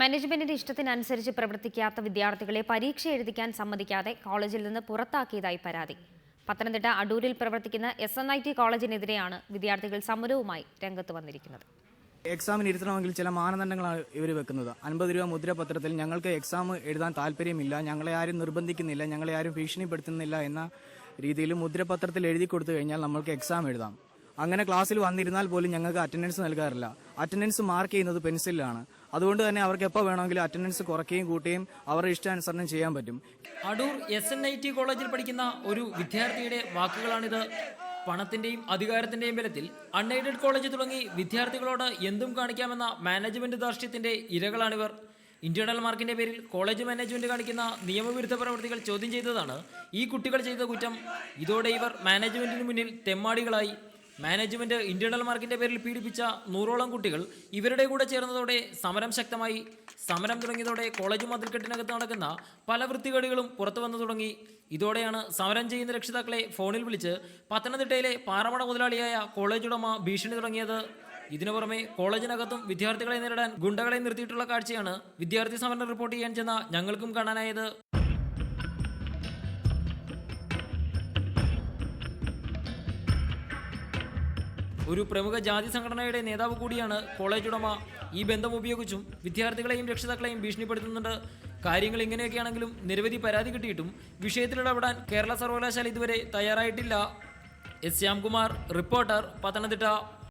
മാനേജ്മെന്റിന്റെ ഇഷ്ടത്തിനനുസരിച്ച് പ്രവർത്തിക്കാത്ത വിദ്യാർത്ഥികളെ പരീക്ഷ എഴുതിക്കാൻ സമ്മതിക്കാതെ കോളേജിൽ നിന്ന് പുറത്താക്കിയതായി പരാതി. പത്തനംതിട്ട അടൂരിൽ പ്രവർത്തിക്കുന്ന എസ് എൻ ഐ ടി കോളേജിനെതിരെയാണ് വിദ്യാർത്ഥികൾ സമരവുമായി രംഗത്ത് വന്നിരിക്കുന്നത്. എക്സാമിന് ഇരുത്തണമെങ്കിൽ ചില മാനദണ്ഡങ്ങളാണ് ഇവർ വെക്കുന്നത്. അൻപത് രൂപ മുദ്രപത്രത്തിൽ ഞങ്ങൾക്ക് എക്സാം എഴുതാൻ താല്പര്യമില്ല ഞങ്ങളെ ആരും നിർബന്ധിക്കുന്നില്ല ഞങ്ങളെ ആരും ഭീഷണിപ്പെടുത്തുന്നില്ല എന്ന രീതിയിൽ മുദ്രപത്രത്തിൽ എഴുതി കൊടുത്തു കഴിഞ്ഞാൽ നമ്മൾക്ക് എക്സാം എഴുതാം. അങ്ങനെ ക്ലാസ്സിൽ വന്നിരുന്നാൽ പോലും ഞങ്ങൾക്ക് അറ്റൻഡൻസ് നൽകാറില്ല. അറ്റൻഡൻസ് മാർക്ക് ചെയ്യുന്നത് പെൻസിലാണ് അതുകൊണ്ട് തന്നെ അവർക്ക് എപ്പോൾ വേണമെങ്കിലും അറ്റൻഡൻസ് കുറയ്ക്കുകയും കൂട്ടുകയും അവരുടെ ഇഷ്ടാനുസരണം ചെയ്യാൻ പറ്റും. Adoor S N I T കോളേജിൽ പഠിക്കുന്ന ഒരു വിദ്യാർത്ഥിയുടെ വാക്കുകളാണിത്. പണത്തിന്റെയും അധികാരത്തിന്റെയും ബലത്തിൽ അൺഎയ്ഡഡ് കോളേജ് തുടങ്ങി വിദ്യാർത്ഥികളോട് എന്തും കാണിക്കാമെന്ന മാനേജ്മെന്റ് ധാർഷ്ട്യത്തിന്റെ ഇരകളാണിവർ. ഇന്റേണൽ മാർക്കിന്റെ പേരിൽ കോളേജ് മാനേജ്മെന്റ് കാണിക്കുന്ന നിയമവിരുദ്ധ പ്രവൃത്തികൾ ചോദ്യം ചെയ്തതാണ് ഈ കുട്ടികൾ ചെയ്ത കുറ്റം. ഇതോടെ ഇവർ മാനേജ്മെന്റിന് മുന്നിൽ തെമ്മാടികളായി. മാനേജ്മെന്റ് ഇന്റേണൽ മാർക്കിന്റെ പേരിൽ പീഡിപ്പിച്ച നൂറോളം കുട്ടികൾ ഇവരുടെ കൂടെ ചേർന്നതോടെ സമരം ശക്തമായി. സമരം തുടങ്ങിയതോടെ കോളേജ് മതിൽക്കെട്ടിനകത്ത് നടക്കുന്ന പല വൃത്തികേടുകളും പുറത്തു വന്നു തുടങ്ങി. ഇതോടെയാണ് സമരം ചെയ്യുന്ന രക്ഷിതാക്കളെ ഫോണിൽ വിളിച്ച് പത്തനംതിട്ടയിലെ പാറമട മുതലാളിയായ കോളേജ് ഉടമ ഭീഷണി തുടങ്ങിയത്. ഇതിനു പുറമെ കോളേജിനകത്തും വിദ്യാർത്ഥികളെ നേരിടാൻ ഗുണ്ടകളെ നിർത്തിയിട്ടുള്ള കാഴ്ചയാണ് വിദ്യാർത്ഥി സമരം റിപ്പോർട്ട് ചെയ്യാൻ ചെന്ന ഞങ്ങൾക്കും കാണാനായത്. ഒരു പ്രമുഖ ജാതി സംഘടനയുടെ നേതാവ് കൂടിയാണ് കോളേജ് ഉടമ ഈ ബന്ധം ഉപയോഗിച്ചും വിദ്യാർത്ഥികളെയും രക്ഷിതാക്കളെയും ഭീഷണിപ്പെടുത്തുന്നുണ്ട്. കാര്യങ്ങൾ ഇങ്ങനെയൊക്കെയാണെങ്കിലും നിരവധി പരാതി കിട്ടിയിട്ടും വിഷയത്തിൽ ഇടപെടാൻ കേരള സർവകലാശാല ഇതുവരെ തയ്യാറായിട്ടില്ല. S Shyamkumar reporter Pathanamthitta.